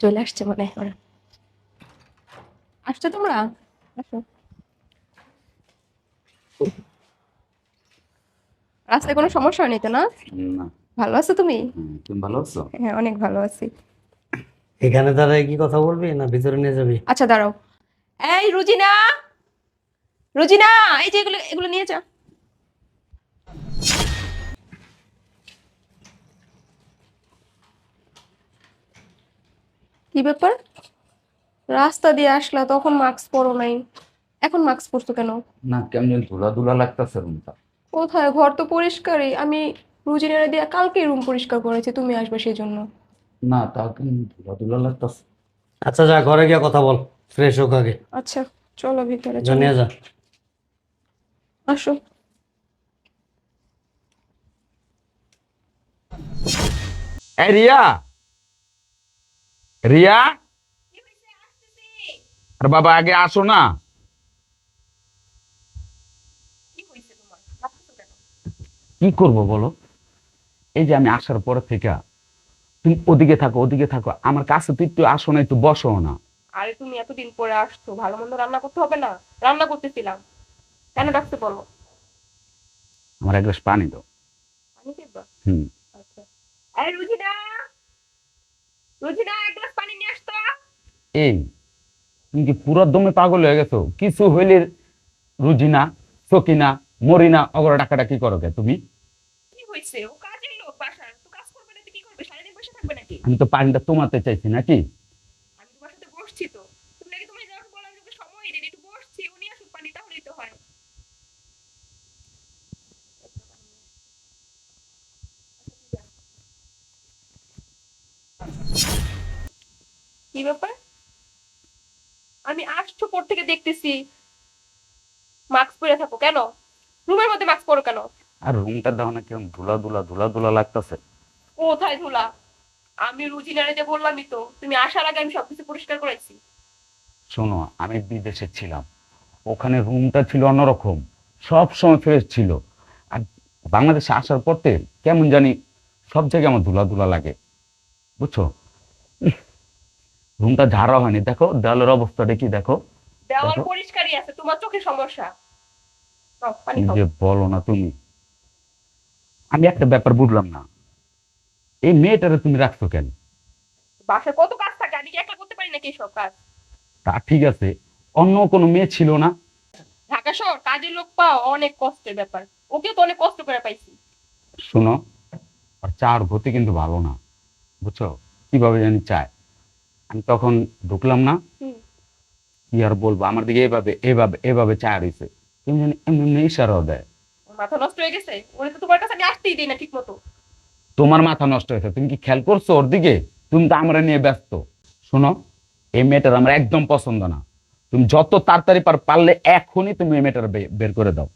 চলে আসছে মনে হয় ওরা। আসছো তোমরা? আসো। রাস্তায় কোনো সমস্যা হয়নি তো না? না। ভালো আছো তুমি? তুমি ভালো আছো? হ্যাঁ অনেক ভালো আছি। এখানে দাঁড়ায় কি কথা বলবি না ভিতরে নিয়ে যাবি? আচ্ছা দাঁড়াও। এই রুজিনা! রুজিনা! এই যে এগুলো এগুলো নিয়ে যা। কি ব্যাপার? রাস্তা দিয়ে আসলা তখন মাস্ক পরো নাই। এখন মাস্ক পরছো কেন? না কেমন ধুলা ধুলা লাগতেছে রুমটা? কোথায়? ঘর তো পরিষ্কারই। আমি রুজিনারে দিয়ে কালকে রুম পরিষ্কার করেছি তুমি আসবে সেই জন্য না তাও কেমন ধুলা ধুলা লাগতেছে। আচ্ছা যা ঘরে গিয়ে কথা বল। ফ্রেশ হোক আগে। আচ্ছা চলো ভিতরে যা চলো। নিয়ে যা। আসো। এই রিয়া! রিয়া? আর বাবা আগে আসো না। কি করব বলো? এই যে আমি আসার পর থেকে তুমি ওদিকে থাকো ওদিকে থাকো। আমার কাছে তো একটু আসো না একটু বসো না। আরে তুমি এতদিন পরে আসছো ভালো মন্দ রান্না করতে হবে না? রান্না করতেছিলাম। কেন ডাকতে বলো? আমার এক গ্লাস পানি দাও। পানি দেবা হুম। আচ্ছা। আরে রুজিনা! রুজিনা এক গ্লাস পানি নিয়ে আসতো। এই তুমি কি পুরো দমে পাগল হয়ে গেছো? কিছু হইলে রুজিনা সকিনা মরিনা অগর ডাকাটা কি করো তুমি? কি হয়েছে ও কাজের লোক বাসার। তো কাজ করবে না কি করবে? সারাদিন বসে থাকবে নাকি? আমি তো পানিটা তোমাতে চাইছি নাকি আমি তোমার সাথে বসছি তো তুমি নাকি তুমি যখন বললাম যে ওকে সময় দিন একটু বসছি উনি আসুক পানি তাহলেই তো হয় কি ব্যাপার আমি আসছো পর থেকে দেখতেছি মাস্ক পরে থাকো কেন রুমের মধ্যে মাস্ক পরো কেন আর রুমটা দাও না কেমন ধুলা ধুলা ধুলা ধুলা লাগতেছে? কোথায় ধুলা? আমি রুজিনারে যে বললামই তো। তুমি আসার আগে আমি সবকিছু পরিষ্কার করেছি। শোনো আমি বিদেশে ছিলাম। ওখানে রুমটা ছিল অন্যরকম। সব সময় ফ্রেশ ছিল। আর বাংলাদেশে আসার পরতে কেমন জানি সব জায়গায় আমার ধুলা ধুলা লাগে। বুঝছ? রুমটা ঝাড়া হয়নি। দেখো দেওয়ালের অবস্থাটা কি দেখো। দেওয়াল পরিষ্কারই আছে। তোমার চোখে সমস্যা। যে বলো না তুমি। আমি একটা ব্যাপার বুঝলাম না। এই মেয়েটারে তুমি রাখছো কেন? বাসায় কত কাজ থাকে? আমি কি একা করতে পারি নাকি সব কাজ? তা ঠিক আছে অন্য কোনো মেয়ে ছিল না? ঢাকা শহর কাজের লোক পাওয়া অনেক কষ্টের ব্যাপার। ওকে তো অনেক কষ্ট করে পাইছি। শোনো আর চার গতি কিন্তু ভালো না বুঝছ? কীভাবে জানি চায়। আমি তখন ঢুকলাম না। কি আর বলব আমার দিকে এভাবে এভাবে এভাবে চায় রয়েছে কেমন জানি এমনি এমনি ইশারাও দেয়। ওর মাথা নষ্ট হয়ে গেছে? ওরে তো তোমার আমি আসতেই দিই না ঠিক মতো তোমার মাথা নষ্ট হয়েছে তুমি কি খেয়াল করছ ওর দিকে? তুমি তো আমরা নিয়ে ব্যস্ত। শোনো এই মেয়েটার আমার একদম পছন্দ না। তুমি যত তাড়াতাড়ি পার পারলে এখনই তুমি এই মেয়েটার বের করে দাও।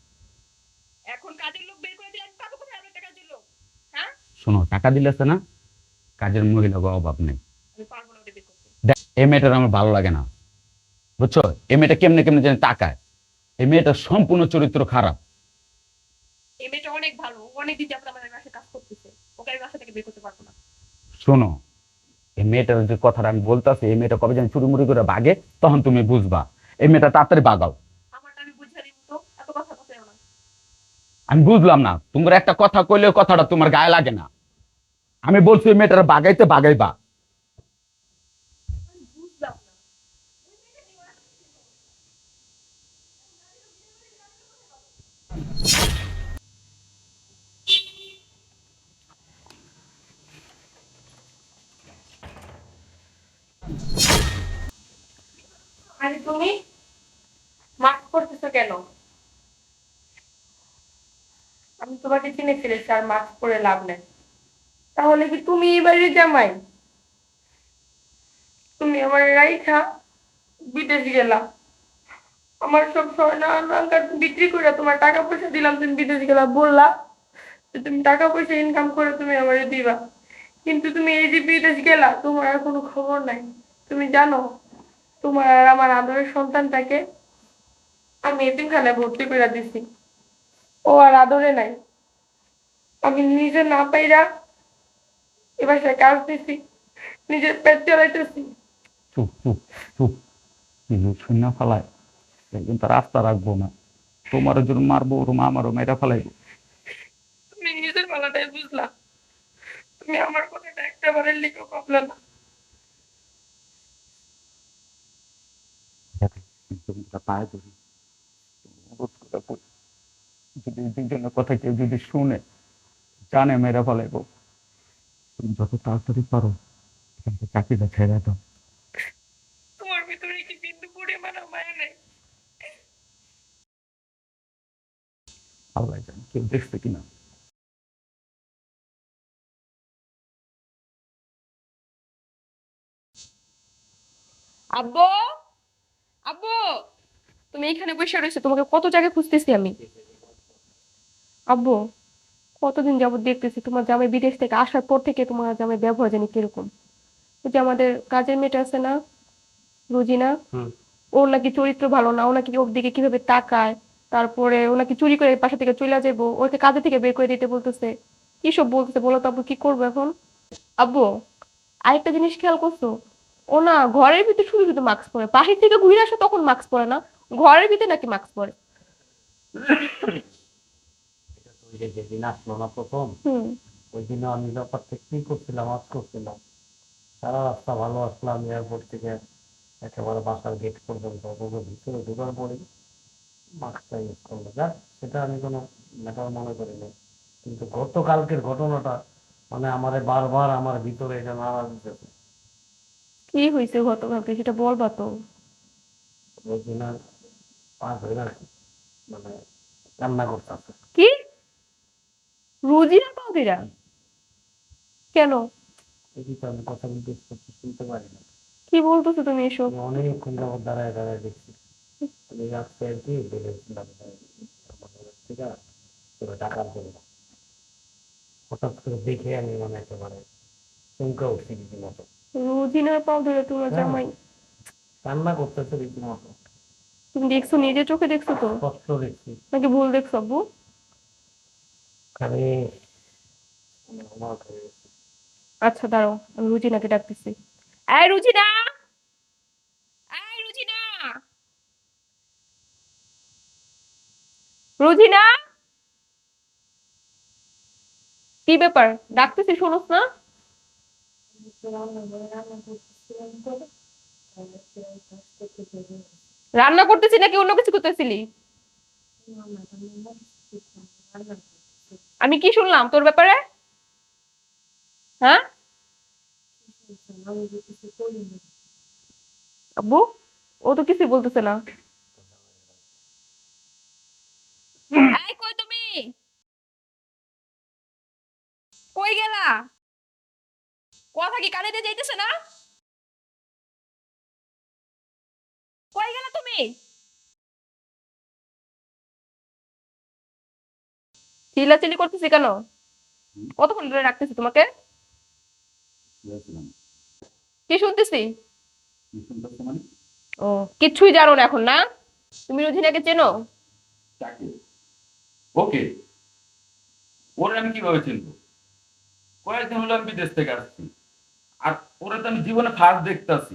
এখন কাজের লোক বের করে দিলে আমি পাবো কোথায় কাজের লোক হ্যাঁ? শোনো টাকা দিলেছে না কাজের মহিলা গো অভাব নেই। আমি পারব না ওটা বের করতে। দেখ এই মেয়েটার আমার ভালো লাগে না। বুঝছ? এই মেয়েটা কেমনে কেমনে যেন তাকায়। এই মেয়েটার সম্পূর্ণ চরিত্র খারাপ। এই মেয়েটা অনেক ভালো। ও যাবত আমাদের বাসায় কাজ করতেছে। ওকে আমি বাসা থেকে বের করতে পারব না। শোনো এই মেয়েটার যে কথাটা আমি বলতেছি এই মেয়েটা কবে যেন চুরিমুড়ি করে বাগে তখন তুমি বুঝবা। এই মেয়েটা তাড়াতাড়ি বাগাও। আমারটা আমি বুঝে দিব তো এত কথা কথা না। আমি বুঝলাম না তোমরা একটা কথা কইলেও কথাটা তোমার গায়ে লাগে না। আমি বলছি এই মেয়েটার বাগাইতে বাগাইবা। আরে তুমি মাস্ক করতেছো কেন? আমি তোমাকে চিনে ফেলেছি আর মাস্ক পরে লাভ নেই। তাহলে কি তুমি এই বাড়ির জামাই? তুমি আমার রাইখা বিদেশ গেলা। আমার সব স্বর্ণ বিক্রি করে তোমার টাকা পয়সা দিলাম, তুমি বিদেশ গেলা। বললা যে তুমি টাকা পয়সা ইনকাম করে তুমি আমার দিবা। কিন্তু তুমি এই যে বিদেশ গেলা, তোমার আর কোনো খবর নাই। তুমি জানো তোমার আর আমার আদরের সন্তানটাকে আমি এতিমখানায় ভর্তি করে দিছি। ও আর আদরে নাই। আমি নিজে না পাইরা এবার সে কাজ দিছি নিজের পেট চালাইতেছি। চুপ চুপ চুপ। শূন্য ফেলায় একদিন তো রাস্তা রাখব না। তোমার জন্য মারবো ওর মা আমারও মেয়েরা ফেলাইবো। তুমি নিজের বেলাটাই বুঝলা। তুমি আমার কথাটা একটাবারে লিখে ভাবলে না। তোমার পায়ে ধরি যদি দুজনের কথা কেউ যদি শুনে জানে মেয়েরা ফেলাইবো তুমি যত তাড়াতাড়ি পারো এখান থেকে চাকরিটা ছেড়ে দাও। তোমার ভিতরে কি বিন্দু পরিমাণ মায়া নেই? আল্লাহ জানে কেউ দেখছে কিনা। আব্বু! আব্বু তুমি এখানে বসে রয়েছো তোমাকে কত জায়গায় খুঁজতেছি আমি। আব্বু কতদিন যাবত দেখতেছি তোমার জামাই বিদেশ থেকে আসার পর থেকে তোমার জামাই ব্যবহার জানি কীরকম। ওই যে আমাদের কাজের মেয়েটা আছে না রুজিনা। ওর নাকি চরিত্র ভালো না ও নাকি ওর দিকে কীভাবে তাকায় তারপরে ও নাকি চুরি করে পাশে থেকে চলে যাব ওকে কাজে থেকে বের করে দিতে বলতেছে। কি সব বলতেছে বলো তো আব্বু কি করব এখন? আব্বু আরেকটা জিনিস খেয়াল করছ? ও না, ঘরের ভিতরে শুধু শুধু মাস্ক পরে। বাহির থেকে ঘুরে আসে তখন মাস্ক পরে না। ঘরের ভিতরে নাকি মাস্ক পরে? যেদিন আসলো না প্রথম ওই দিনও আমি ব্যাপার থেকে করছিলাম আজ করছিলাম? সারা রাস্তা ভালো আসলাম, এয়ারপোর্ট থেকে, একেবারে বাসার গেট পর্যন্ত অথচ ভিতরে ঢোকার পরে মাস্কটা ইউজ করল যাক সেটা আমি কোনো ম্যাটার মনে করিনি কিন্তু গতকালকের ঘটনাটা মানে আমারে বারবার আমার ভিতরে এটা নাড়া দিতেছে। কি হয়েছে গতকালকে সেটা বলবা তো। মানে কি? রুজিরা পাউদিরা কেন? এই তো আমি কথা শুনতে পারি না। কি বলতেছো তুমি এসব? অনেকক্ষণ যাবত দাঁড়ায় দাঁড়ায় দেখছি। আমি আজকে আর কি বেরিয়েছিলাম জন্য হঠাৎ করে দেখে আমি মানে একেবারে চমকে উঠছি রীতিমতো। রুজিনার পাউদিরা তোমার হ্যাঁ। জামাই। কান্না করতেছে রীতিমতো। তুমি দেখছ নিজের চোখে দেখছ তো? কষ্ট দেখছি। নাকি ভুল দেখছ আব্বু? গেছে। আচ্ছা দাঁড়াও আমি রুজিনাকে ডাকতেছি। এই রুজিনা! এই রুজিনা! রুজিনা! কি ব্যাপার? ডাকতেছি শোনোস না? রান্না করতেছি নাকি অন্য কিছু করতেছিলি? আমি কি শুনলাম তোর ব্যাপারে? হ্যাঁ? আব্বু, ও তো কিছুই বলতেছে না। কই তুমি? কই গেলা? কথা কি কানে দিয়ে যাইতেছে না? কই গেলা তুমি? চিল্লাচিল্লি করতেছি কেন? কতক্ষণ ধরে রাখতেছি তোমাকে? কি শুনতেছি? মানে? ও কিচ্ছুই জানো না এখন না? তুমি রোজিনাকে চেনো? ওকে। ওরে আমি কীভাবে চিনবো? কয়েকদিন হলো আমি বিদেশ থেকে আসছি। আর ওরে তো আমি জীবনে ফার্স্ট দেখতেছি।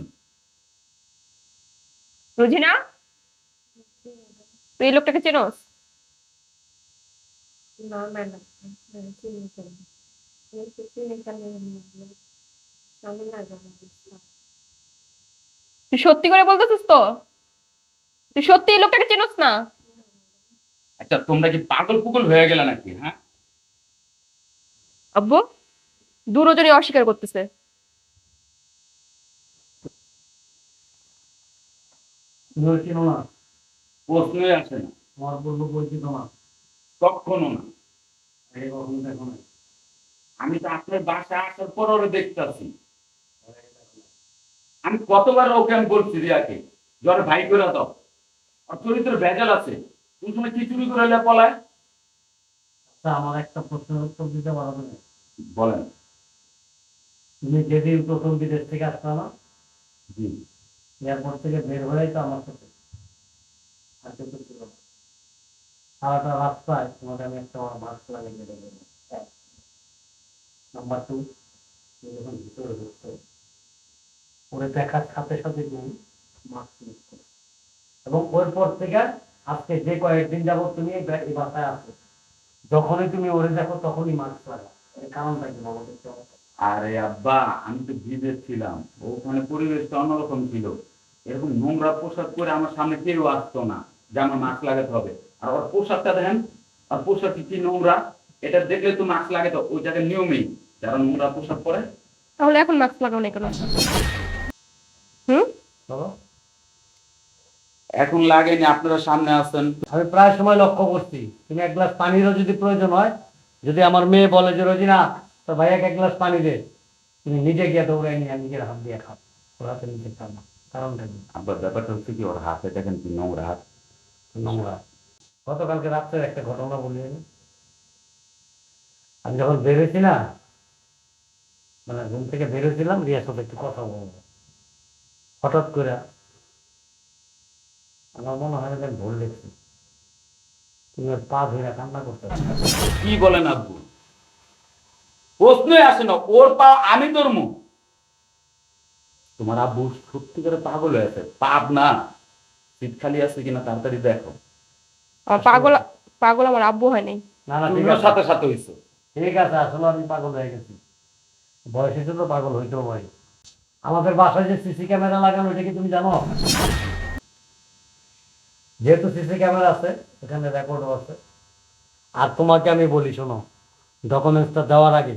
রোজিনা? তুই এই লোকটাকে চেনোস? না ম্যাডাম চিনি কেন চিনি আমি না জানি তুই সত্যি করে বলতেছিস তো? তুই সত্যি এই লোকটাকে চেনোস না? আচ্ছা তোমরা কি পাগল পুগল হয়ে গেলে নাকি হ্যাঁ? আব্বু দুজনই অস্বীকার করতেছে। তুমি না। প্রশ্নই আসে না। আমার বলব পরিচিত না। কখনো না। এই কখনো দেখো না। আমি তো আপনার বাসায় আসার পর ওরে দেখতেছি। আমি কতবার ওকে আমি বলছি রিয়াকে জ্বরে ভাই করে দাও। আর চরিত্র ভেজাল আছে। সময় কি চুরি করে এলে পলায়? আচ্ছা আমার একটা প্রশ্নের উত্তর দিতে পারবে না বলেন। তুমি যেদিন প্রথম বিদেশ থেকে আসলো না জি। এয়ারপোর্ট থেকে বের হয়েই তো আমার সাথে আর কেউ ছিল না। সারাটা রাস্তায় তোমাদের আমি একটা আমার মাস্ক লাগিয়ে রেখে নাম্বার টু যখন ভিতরে ঢুকতো ওরে দেখার সাথে সাথে তুমি মাস্ক ইউজ করো। এবং ওর পর থেকে আজকে যে কয়েকদিন যাব তুমি এই বাসায় আসো যখনই তুমি ওরে দেখো তখনই মাস্ক লাগা কারণটা কি বলো আরে আব্বা, আমি তো বিদেশ ছিলাম। ওখানে পরিবেশটা অন্যরকম ছিল। এরকম নোংরা পোশাক করে আমার সামনে কেউ আসতো না যে আমার মাস্ক লাগাতে হবে। আর ওর পোশাকটা দেখেন আর পোশাক কি নোংরা? এটা দেখলে তো মাস্ক লাগাতে হবে। ওই জায়গায় নিয়মেই। যারা নোংরা পোশাক পরে তাহলে এখন মাস্ক লাগাও না কেন? হুম? এখন লাগেনি আপনারা সামনে আসছেন আমি প্রায় সময় লক্ষ্য করছি তুমি এক গ্লাস পানিরও যদি প্রয়োজন হয় যদি আমার মেয়ে বলে যে রোজিনা তোর ভাইয়াকে এক গ্লাস পানি দে। তুমি নিজে গিয়ে দৌড়াই নিয়ে নিজের হাত দিয়ে খাও। ওর হাতে নিজে খাও না কারণটা কি আব্বা ব্যাপারটা হচ্ছে কি ওর হাতে দেখেন কি নোংরা হাত। নোংরা গতকালকে রাত্রের একটা ঘটনা বলি আমি। আমি যখন বেরোছি না মানে ঘুম থেকে বেরোছিলাম রিয়ার সাথে একটু কথা বলব। হঠাৎ করে আমার মনে হয় যে ভুল দেখছি। তুমি ওর পা ধরে কান্না করতে কি বলেন আব্বু? প্রশ্নই আসে না ওর পা আমি ধরমু? তোমার আব্বু সত্যি করে পাগল হয়েছে পাপ না। সিট খালি আছে কিনা তাড়াতাড়ি দেখো। পাগল পাগল আমার আব্বু হয় নাই। না না ঠিক আছে। সাথে সাথে হইছো। ঠিক আছে আসলে আমি পাগল হয়ে গেছি। বয়স হয়েছে তো পাগল হইতেও ভাই আমাদের বাসায় যে সিসি ক্যামেরা লাগানো এটা কি তুমি জানো? যেহেতু সিসি ক্যামেরা আছে এখানে রেকর্ডও আছে। আর তোমাকে আমি বলি শোনো ডকুমেন্টসটা দেওয়ার আগে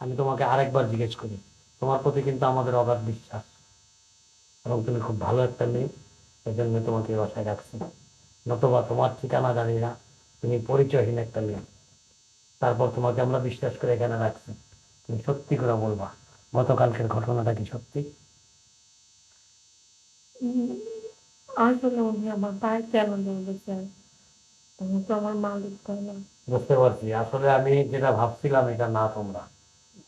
আমি তোমাকে আরেকবার জিজ্ঞেস করি। তোমার প্রতি কিন্তু আমাদের অগাধ বিশ্বাস। এবং তুমি খুব ভালো একটা মেয়ে এই জন্য তোমাকে বাসায় রাখছি। নতুবা তোমার ঠিকানা জানি না তুমি পরিচয়হীন একটা মেয়ে। তারপর তোমাকে আমরা বিশ্বাস করে এখানে রাখছি। তুমি সত্যি করে বলবা গতকালকের ঘটনাটা কি সত্যি? আসলে উনি আমার ভাই কেন আমি তো আমার মালিক তাই না? বুঝতে পারছি। আসলে আমি যেটা ভাবছিলাম এটা না তোমরা।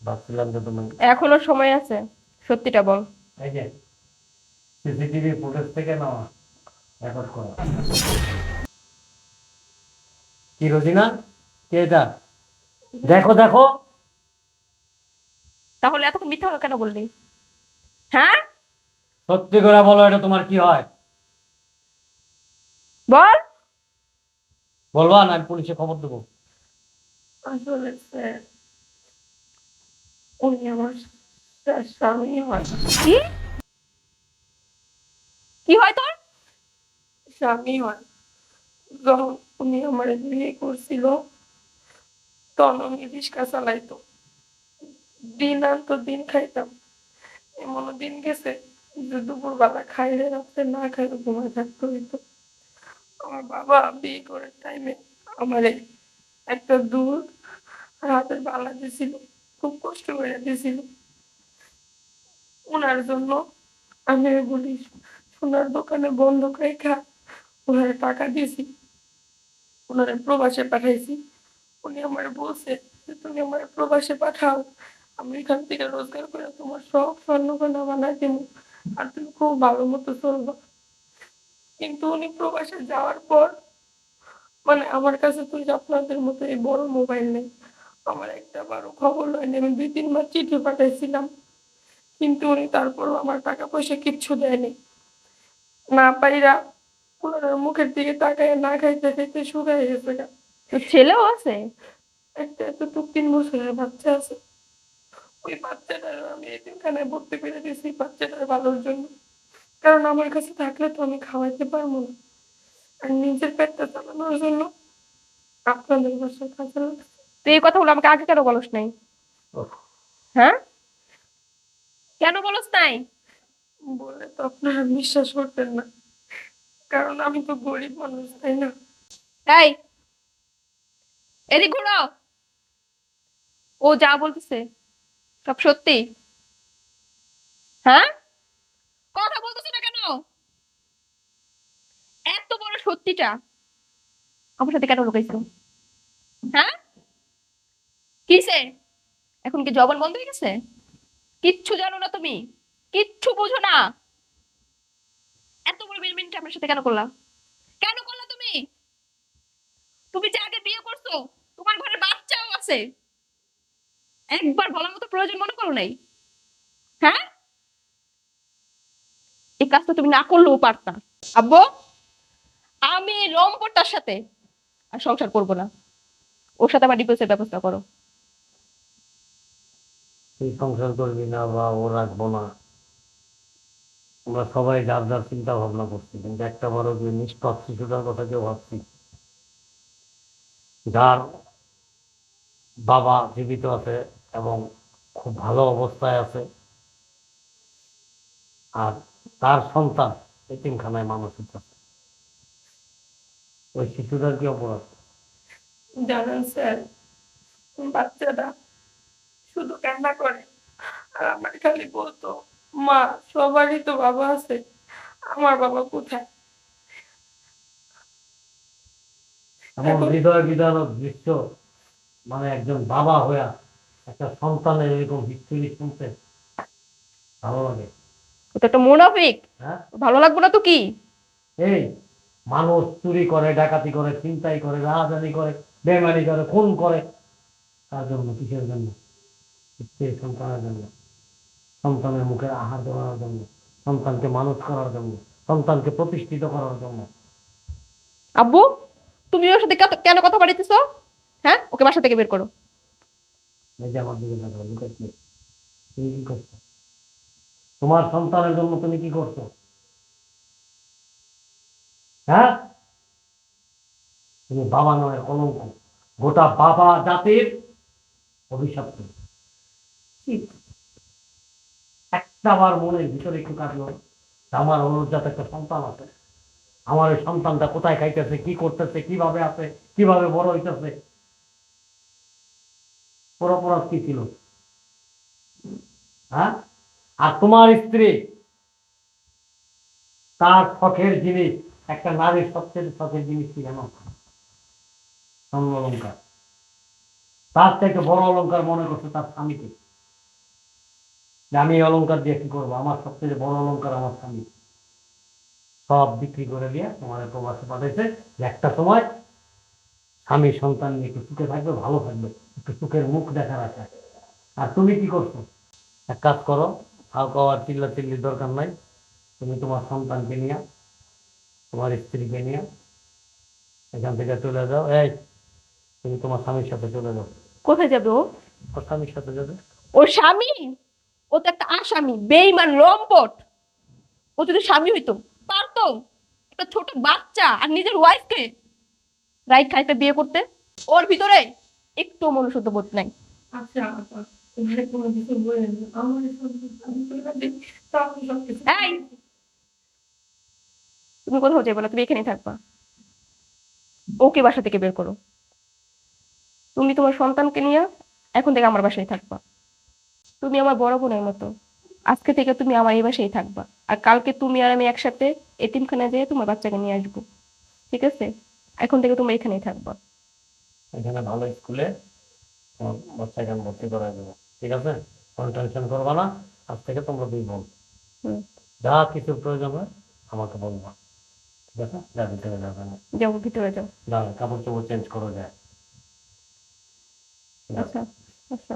ভাবছিলাম যে তুমি এখনও সময় আছে সত্যিটা বল। এই যে সিসিটিভি ফুটেজ থেকে নেওয়া রেকর্ড করা। কি রোজিনা? কে এটা? দেখো দেখো। তাহলে এতক্ষণ মিথ্যা কেন বললি? হ্যাঁ? সত্যি করে বলো এটা তোমার কি হয়? বল। বলবা না আমি পুলিশে খবর দেবো। আসলে স্যার উনি আমার স্বামী হয়। কি? কি হয় তোর? স্বামী হয়। যখন উনি আমার বিয়ে করছিল, তখন উনি রিক্সা চালাইতো। দিন আনতো, দিন খাইতাম। এমনও দিন গেছে যে দুপুরবেলা খাইলে, রাত্রে না খাইলে ঘুমায় থাকতে হইতো। আমার বাবা বিয়ে করার টাইমে আমার একটা দুধ আর হাতের বালা দিছিল, খুব কষ্ট করে দিছিল। ওনার জন্য আমি বলি সোনার দোকানে বন্ধক রেখা ওনার টাকা দিয়েছি। ওনারে প্রবাসে পাঠাইছি। উনি আমার বলছে যে, তুমি আমার প্রবাসে পাঠাও। আমি এখান থেকে রোজগার করে তোমার সব স্বর্ণ গয়না বানাই দিব। আর তুমি খুব ভালো মতো চলবা। কিন্তু উনি প্রবাসে যাওয়ার পর মানে আমার কাছে তুই আপনাদের মতো এই বড় মোবাইল নেই। আমার একটা বারো খবর হয়নি। আমি দুই, তিনবার চিঠি পাঠাইছিলাম। কিন্তু উনি তারপরও আমার টাকা পয়সা কিচ্ছু দেয়নি। না পাইরা ওনার মুখের দিকে তাকায় না খাইতে খাইতে শুকাই গেছে গা। তোর ছেলেও আছে? একটা এতটুক তিন বছরের বাচ্চা আছে। ওই বাচ্চাটার আমি এতিমখানায় ভর্তি করে দিয়েছি বাচ্চাটার ভালোর জন্য। কারণ আমার কাছে থাকলে তো আমি খাওয়াইতে পারব না। আর নিজের পেটটা চালানোর জন্য আপনাদের বাসায় কাজে লাগছে। তুই এই কথাগুলো আমাকে আগে কেন বলস নাই? হ্যাঁ? কেন বলস নাই? বলে তো আপনারা বিশ্বাস করতেন না। কারণ আমি তো গরিব মানুষ, তাই না? এদিক ঘুরো ও যা বলতেছে, সব সত্যি? হ্যাঁ? কথা বলতেছে না কেন? এত বড় সত্যিটা আমার সাথে কেন লুকাইছো? হ্যাঁ? কিসে? এখন কি জবান বন্ধ হয়ে গেছে? কিচ্ছু জানো না তুমি। কিচ্ছু বোঝো না। এত বড় মিনমিনটা আমার সাথে কেন করলা কেন করলা তুমি? তুমি যে আগে বিয়ে করছ তোমার ঘরে বাচ্চাও আছে। একবার বলার মতো প্রয়োজন মনে করো নাই। হ্যাঁ? এই কাজটা তুমি না করলেও পারতা। আব্বু আমি লম্পটার সাথে আর সংসার করব না। ওর সাথে আমার ডিভোর্সের ব্যবস্থা করো। তুই সংসার করবি না বা ও রাখব না। আমরা সবাই যার যার চিন্তা ভাবনা করছি, কিন্তু একটা বড় যে নিষ্পাপ শিশুটার কথা কেউ ভাবছি যার বাবা জীবিত আছে এবং খুব ভালো অবস্থায় আছে, আর তার সন্তান এতিমখানায় মানসিক আছে ওই শিশুটার কি অপরাধ? জানেন স্যার বাচ্চাটা শুধু কান্না করে, আর আমার খালি বলতো মা সবারই তো বাবা আছে। আমার বাবা কোথায়? এমন হৃদয় বিদারক দৃশ্য মানে একজন বাবা হইয়া একটা সন্তানের এরকম হিস্ট্রি শুনতে ভালো লাগে। ও তো একটা মোনাফিক। হ্যাঁ? ভালো লাগবে না তো কি? এই মানুষ চুরি করে ডাকাতি করে চিন্তাই করে রাহাজানি করে বেমানি করে খুন করে। তার জন্য? কিসের জন্য? স্ত্রীর সন্তানের জন্য। সন্তানের মুখে আহার দেওয়ার জন্য সন্তানকে মানুষ করার জন্য সন্তানকে প্রতিষ্ঠিত করার জন্য। আব্বু তুমি ওর সাথে কেন কথা বাড়িতেছো হ্যাঁ? ওকে বাসা থেকে বের করো। এই যে আমার দিকে দেখো তুমি কি করছ? তোমার সন্তানের জন্য তুমি কি করছ? হ্যাঁ? তুমি বাবা নয় কলঙ্ক গোটা বাবা জাতির অভিশাপ তুমি। একটা মনের ভিতরে একটু কাটলো। আমার অনুজাত একটা সন্তান আছে। আমার ওই সন্তানটা কোথায় খাইতেছে, কি করতেছে, কীভাবে আছে, কীভাবে বড় হইতেছে? ওর অপরাধ কি ছিল? হ্যাঁ? আর তোমার স্ত্রী, তার শখের জিনিস, একটা নারীর সবচেয়ে শখের জিনিস কি জানো? স্বর্ণ অলঙ্কার তার থেকে বড় অলঙ্কার মনে করছে তার স্বামীকে। যে আমি এই অলঙ্কার দিয়ে কি করব? আমার সবচেয়ে বড় অলঙ্কার আমার স্বামী। সব বিক্রি করে দিয়ে তোমার প্রবাসে পাঠাইছে। যে একটা সময় স্বামী সন্তান নিয়ে একটু সুখে থাকবে ভালো থাকবে। একটু সুখের মুখ দেখার আছে আর তুমি কি করছ? এক কাজ করো হাও খাওয়ার চিল্লা চিল্লির দরকার নাই। তুমি তোমার সন্তানকে নিয়ে তোমার স্ত্রীকে নিয়ে এখান থেকে চলে যাও। এই তুমি তোমার স্বামীর সাথে চলে যাও। কোথায় যাবে ও? ওর স্বামীর সাথে যাবে। ওর স্বামী? ও তো একটা আসামি বেইমান লম্পট ও যদি স্বামী হইতো পারতো। একটা ছোট বাচ্চা আর নিজের ওয়াইফকে রাইট খাইতে বিয়ে করতে। ওর ভিতরে একটু মনুষ্যত্ব বোধ নাই। আচ্ছা বলে এই! তুমি কোথাও যাবে না তুমি এখানেই থাকবা। ওকে বাসা থেকে বের করো। তুমি তোমার সন্তানকে নিয়ে এখন থেকে আমার বাসায় থাকবা। তুমি আমার বড় বোনের মতো। আজকে থেকে তুমি আমার এই বাসায় থাকবা। আর কালকে তুমি আর আমি একসাথে এতিমখানায় যেয়ে তোমার বাচ্চাকে নিয়ে আসব। ঠিক আছে? এখন থেকে তুমি এখানেই থাকবা। এখানে ভালো স্কুলে তোমার বাচ্চাকে আমি ভর্তি করাই দেবো। ঠিক আছে? কোনো টেনশন করবা না। আজ থেকে তোমরা দুই বোন। যা কিছু প্রয়োজন হয় আমাকে বলবা। ঠিক আছে? যা ভিতরে যাবে না যাও ভিতরে যাও। দাঁড়া কাপড় চোপড় চেঞ্জ করো যায়। আচ্ছা আচ্ছা।